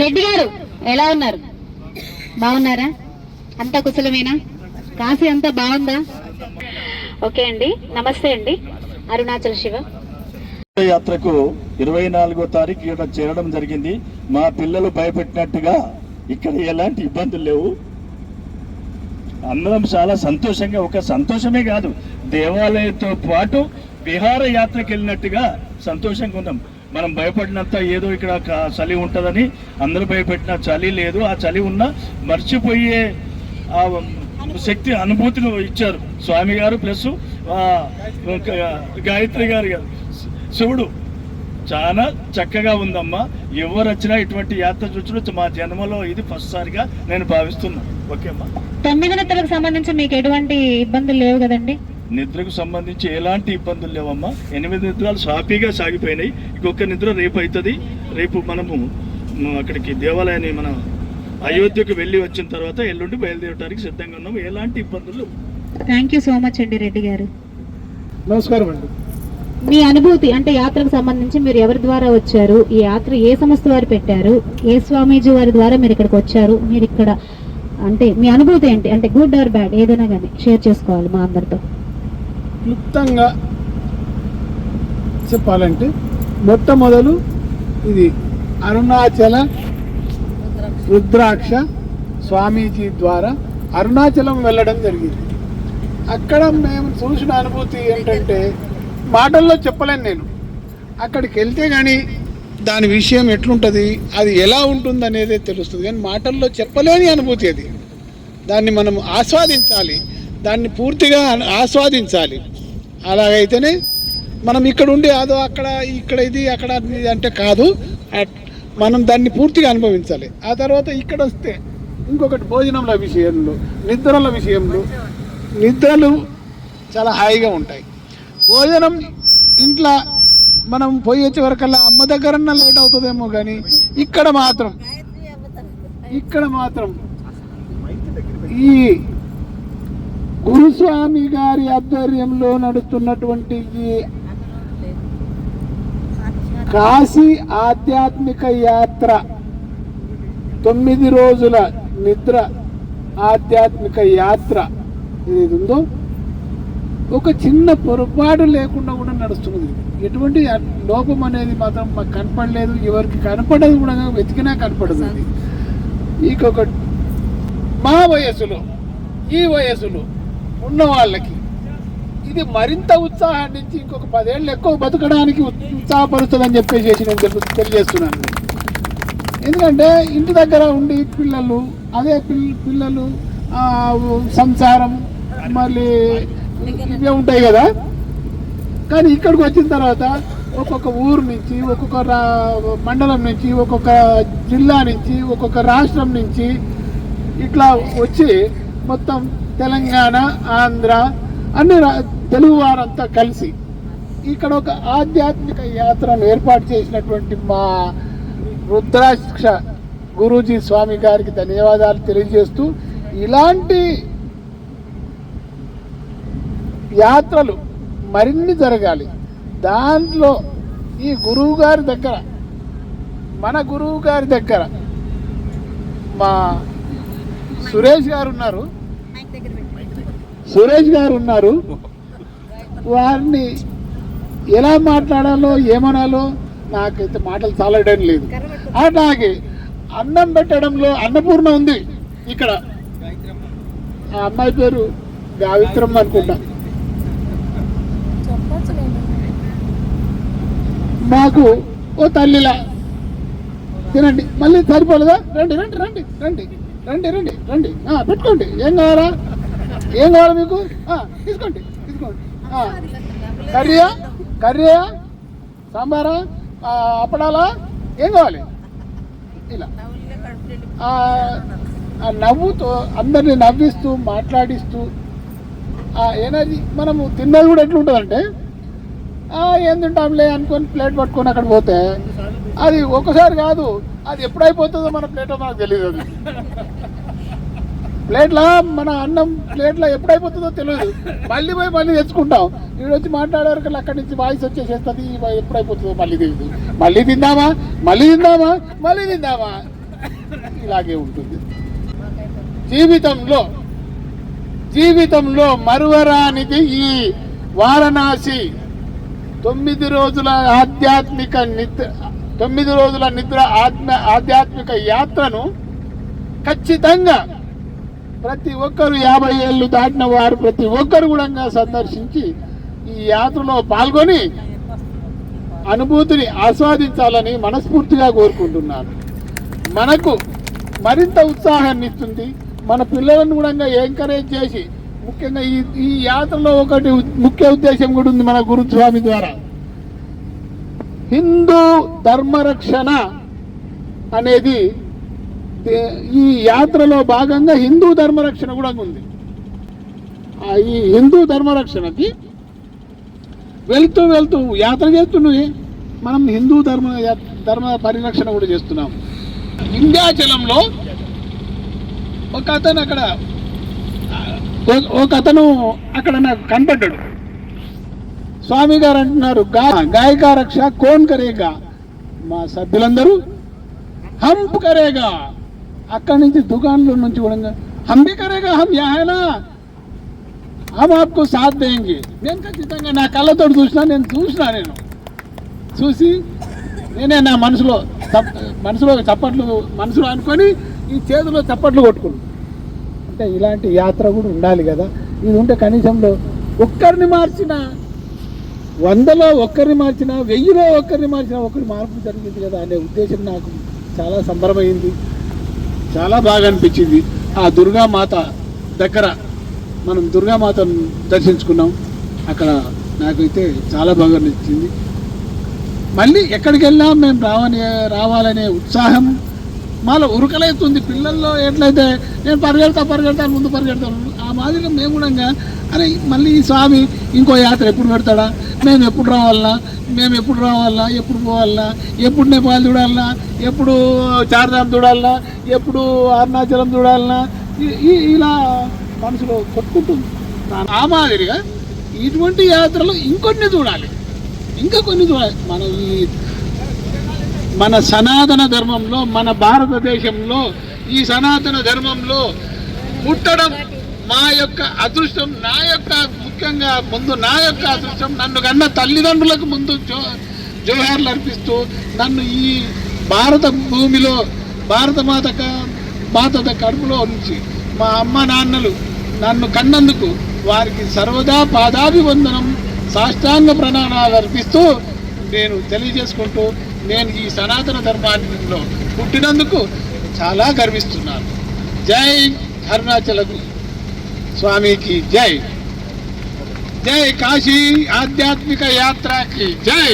రెడ్డి గారు ఎలా ఉన్నారు? బాగున్నారా? అంతా కుశలమేనా? కాశీ అంతా బాగుందా? ఓకే అండి నమస్తే అండి. అరుణాచల్ శివ. యాత్రకు ఇరవై నాలుగో తారీఖు ఇక్కడ చేరడం జరిగింది. మా పిల్లలు భయపెట్టినట్టుగా ఇక్కడ ఎలాంటి ఇబ్బందులు లేవు. అందరం చాలా సంతోషంగా ఒక సంతోషమే కాదు దేవాలయంతో పాటు విహార యాత్రకు వెళ్ళినట్టుగా సంతోషంగా ఉన్నాం. మనం భయపడినంత ఏదో ఇక్కడ చలి ఉంటుందని అందరూ భయపెట్టిన చలి లేదు. ఆ చలి ఉన్న మర్చిపోయే ఆ శక్తి అనుభూతిని ఇచ్చారు. స్వామి గారు ప్లస్ గాయత్రి గారు గారు. శివుడు చాలా చక్కగా ఉందమ్మా. ఎవరు వచ్చినా ఇటువంటి యాత్ర చూసిన మా జన్మలో ఇది ఫస్ట్ సారిగా నేను భావిస్తున్నా. ఓకే అమ్మా. తొమ్మిది నిద్రలకు సంబంధించి మీకు ఎటువంటి ఇబ్బందులు లేవు కదండి? నిద్రకు సంబంధించి ఎలాంటి ఇబ్బందులు లేవమ్మా? ఎనిమిది నిద్రలు సాఫీగా సాగిపోయినాయి. ఇంకొక నిద్ర రేపు అవుతుంది రేపు మనము అక్కడికి దేవాలయాన్ని మన అయోధ్యకు వెళ్ళి వచ్చిన తర్వాత ఎల్లుండి బయలుదేరడానికి సిద్ధంగా ఉన్నాము. ఎలాంటి ఇబ్బందులు. థ్యాంక్ యూ సో మచ్ అండి రెడ్డి గారు. నమస్కారం అండి. మీ అనుభూతి అంటే యాత్రకు సంబంధించి మీరు ఎవరి ద్వారా వచ్చారు? ఈ యాత్ర ఏ సంస్థ వారు పెట్టారు? ఏ స్వామీజీ వారి ద్వారా మీరు ఇక్కడికి వచ్చారు? మీరు ఇక్కడ అంటే మీ అనుభూతి ఏంటి? అంటే గుడ్ ఆర్ బ్యాడ్ ఏదైనా కానీ షేర్ చేసుకోవాలి మా అందరితో. క్లుప్తంగా చెప్పాలంటే మొట్టమొదలు ఇది అరుణాచల రుద్రాక్ష స్వామీజీ ద్వారా అరుణాచలం వెళ్ళడం జరిగింది. అక్కడ మేము చూసిన అనుభూతి ఏంటంటే మాటల్లో చెప్పలేను నేను. అక్కడికి వెళ్తే కానీ దాని విషయం ఎట్లుంటుంది అది ఎలా ఉంటుంది అనేది తెలుస్తుంది. కానీ మాటల్లో చెప్పలేని అనుభూతి అది. దాన్ని మనం ఆస్వాదించాలి. దాన్ని పూర్తిగా ఆస్వాదించాలి. అలాగైతేనే మనం ఇక్కడ ఉండి అదో అక్కడ ఇక్కడ ఇది అక్కడ ఇది అంటే కాదు. అట్- మనం దాన్ని పూర్తిగా అనుభవించాలి. ఆ తర్వాత ఇక్కడ వస్తే ఇంకొకటి భోజనంల విషయంలో నిద్రల విషయంలో నిద్రలు చాలా హాయిగా ఉంటాయి. భోజనం ఇంట్లో మనం పోయి వచ్చే వరకల్లా అమ్మ దగ్గరన్నా లేట్ అవుతుందేమో కానీ ఇక్కడ మాత్రం ఇక్కడ మాత్రం ఈ గురుస్వామి గారి ఆధ్వర్యంలో నడుస్తున్నటువంటి ఈ కాశీ ఆధ్యాత్మిక యాత్ర తొమ్మిది రోజుల నిద్ర ఆధ్యాత్మిక యాత్ర ఏది ఉందో ఒక చిన్న పొరపాటు లేకుండా కూడా నడుస్తున్నది. ఎటువంటి లోపం అనేది మాత్రం మాకు కనపడలేదు. ఎవరికి కనపడదు కూడా వెతికినా కనపడదు అది. ఇంకొక మా వయసులో ఈ వయసులో ఉన్న వాళ్ళకి ఇది మరింత ఉత్సాహాన్ని నుంచి ఇంకొక పదేళ్ళు ఎక్కువ బతకడానికి ఉత్సాహపరుస్తుందని చెప్పేసి నేను తెలియజేస్తున్నాను. ఎందుకంటే ఇంటి దగ్గర ఉండి పిల్లలు అదే పిల్- పిల్లలు సంసారం మళ్ళీ ఇవే ఉంటాయి కదా. కానీ ఇక్కడికి వచ్చిన తర్వాత ఒక్కొక్క ఊరు నుంచి ఒక్కొక్క రా- మండలం నుంచి ఒక్కొక్క జిల్లా నుంచి ఒక్కొక్క రాష్ట్రం నుంచి ఇట్లా వచ్చి మొత్తం తెలంగాణ ఆంధ్ర అన్ని తెలుగు వారంతా కలిసి ఇక్కడ ఒక ఆధ్యాత్మిక యాత్రను ఏర్పాటు చేసినటువంటి మా రుద్రాక్ష గురూజీ స్వామి గారికి ధన్యవాదాలు తెలియజేస్తూ ఇలాంటి యాత్రలు మరిన్ని జరగాలి. దాంట్లో ఈ గురువు గారి దగ్గర మన గురువు గారి దగ్గర మా సురేష్ గారు ఉన్నారు. సురేష్ గారు ఉన్నారు. వారిని ఎలా మాట్లాడాలో ఏమనాలో నాకైతే మాటలు చాలడం లేదు. అలాగే అన్నం పెట్టడంలో అన్నపూర్ణ ఉంది ఇక్కడ. ఆ అమ్మాయి పేరు గావిత్రమ్మ అనుకుంటా. మాకు ఓ తల్లిలా. తినండి. మళ్ళీ సరిపోలేదా? రండి రండి రండి రండి. రండి రండి రండి. పెట్టుకోండి. ఏం కావాలా? ఏం కావాలా మీకు? తీసుకోండి తీసుకోండి. కర్రీయా? కర్రీయా? సాంబారా? అప్పడాలా? ఏం కావాలి? ఇలా. ఆ, నవ్వుతో అందరిని నవ్విస్తూ మాట్లాడిస్తూ ఆ ఎనర్జీ మనము తిన్నది కూడా ఎట్లుంటుందంటే ఏం తింటాంలే అనుకొని ప్లేట్ పట్టుకొని అక్కడ పోతే అది ఒకసారి కాదు అది ఎప్పుడైపోతుందో మన ప్లేటో మనకు తెలియదు అది. ప్లేట్ల మన అన్నం ప్లేట్ల ఎప్పుడైపోతుందో తెలియదు మళ్ళీ పోయి మళ్ళీ తెచ్చుకుంటాం. వీడు వచ్చి మాట్లాడేవరకు అక్కడి నుంచి వాయిస్ వచ్చేసేస్తుంది ఎప్పుడు ఎప్పుడైపోతుందో మళ్ళీ తెలియదు మళ్ళీ తిందామా? మళ్ళీ తిందామా? మళ్ళీ తిందామా? ఇలాగే ఉంటుంది. జీవితంలో జీవితంలో మరువరానిది ఈ వారణాసి. తొమ్మిది రోజుల ఆధ్యాత్మిక నిద్ర తొమ్మిది రోజుల నిద్ర ఆత్మ ఆధ్యాత్మిక యాత్రను ఖచ్చితంగా ప్రతి ఒక్కరు యాభై ఏళ్ళు దాటిన వారు ప్రతి ఒక్కరు కూడా సందర్శించి ఈ యాత్రలో పాల్గొని అనుభూతిని ఆస్వాదించాలని మనస్ఫూర్తిగా కోరుకుంటున్నాను. మనకు మరింత ఉత్సాహాన్ని ఇస్తుంది. మన పిల్లలను కూడా ఎంకరేజ్ చేసి ముఖ్యంగా ఈ ఈ యాత్రలో ఒకటి ముఖ్య ఉద్దేశం కూడా ఉంది మన గురుస్వామి ద్వారా. హిందూ ధర్మరక్షణ అనేది ఈ యాత్రలో భాగంగా హిందూ ధర్మరక్షణ కూడా ఉంది. ఆ ఈ హిందూ ధర్మరక్షణకి వెళ్తూ వెళ్తూ యాత్ర చేస్తున్నాయి. మనం హిందూ ధర్మ ధర్మ పరిరక్షణ కూడా చేస్తున్నాం. వింధ్యాచలంలో ఒక అతను అక్కడ ఒక- ఒక అతను అక్కడ నాకు కనపడ్డాడు. స్వామి గారు అంటున్నారు గాయక రక్ష కోన్ కరేగా? మా సభ్యులందరూ హంప్ కరేగా. అక్కడి నుంచి దుకాణంలో నుంచి కూడా హంబి కరేగా హమ్ యహానా? హమ్ ఆప్కు సాత్ దేంగి. నేను ఖచ్చితంగా నా కళ్ళతో చూసినా నేను చూసినా నేను. చూసి నేనే నా మనసులో మనసులో చప్పట్లు మనసులో అనుకొని ఈ చేతిలో చప్పట్లు కొట్టుకున్నాను అంటే ఇలాంటి యాత్ర కూడా ఉండాలి కదా. ఇది ఉంటే కనీసంలో ఒక్కరిని మార్చిన వందలో ఒక్కరిని మార్చినా వెయ్యిలో ఒక్కరిని మార్చినా ఒకరి మార్పు జరిగింది కదా అనే ఉద్దేశం నాకు చాలా సంబరమైంది. చాలా బాగా అనిపించింది. ఆ దుర్గామాత దగ్గర మనం దుర్గామాతను దర్శించుకున్నాం. అక్కడ నాకైతే చాలా బాగా నచ్చింది మళ్ళీ ఎక్కడికి వెళ్ళినా మేము రావని రావాలనే ఉత్సాహం మాలో ఉరుకలైతుంది పిల్లల్లో ఎట్లయితే నేను పరిగెడతా పరిగెడతాను ముందు పరిగెడతాను. ఆ మాదిరిగా మేము కూడా అరే మళ్ళీ ఈ స్వామి ఇంకో యాత్ర ఎప్పుడు పెడతాడా? మేము ఎప్పుడు రావాలనా మేము ఎప్పుడు రావాలనా ఎప్పుడు పోవాలనా ఎప్పుడు నేపాల్ చూడాలనా ఎప్పుడు చార్ధామ్ చూడాలనా ఎప్పుడు అరుణాచలం చూడాలనా ఇలా మనసులో కొట్టుకుంటుంది. ఆ మాదిరిగా ఇటువంటి యాత్రలు ఇంకొన్ని చూడాలి. ఇంకా కొన్ని చూడాలి. మన ఈ మన సనాతన ధర్మంలో మన భారతదేశంలో ఈ సనాతన ధర్మంలో పుట్టడం మా యొక్క అదృష్టం నా యొక్క ముఖ్యంగా ముందు నా యొక్క అదృష్టం నన్ను కన్న తల్లిదండ్రులకు ముందు జో జోహార్లు అర్పిస్తూ నన్ను ఈ భారత భూమిలో భారత మాత క- మాత కడుపులో నుంచి మా అమ్మ నాన్నలు నన్ను కన్నందుకు వారికి సర్వదా పాదాభివందనం సాష్టాంగ ప్రణాళాలు అర్పిస్తూ నేను తెలియజేసుకుంటూ నేను ఈ సనాతన ధర్మాన్నిలో పుట్టినందుకు చాలా గర్విస్తున్నాను. జై అరుణాచల స్వామికి జై. జై కాశీ ఆధ్యాత్మిక యాత్రకి జై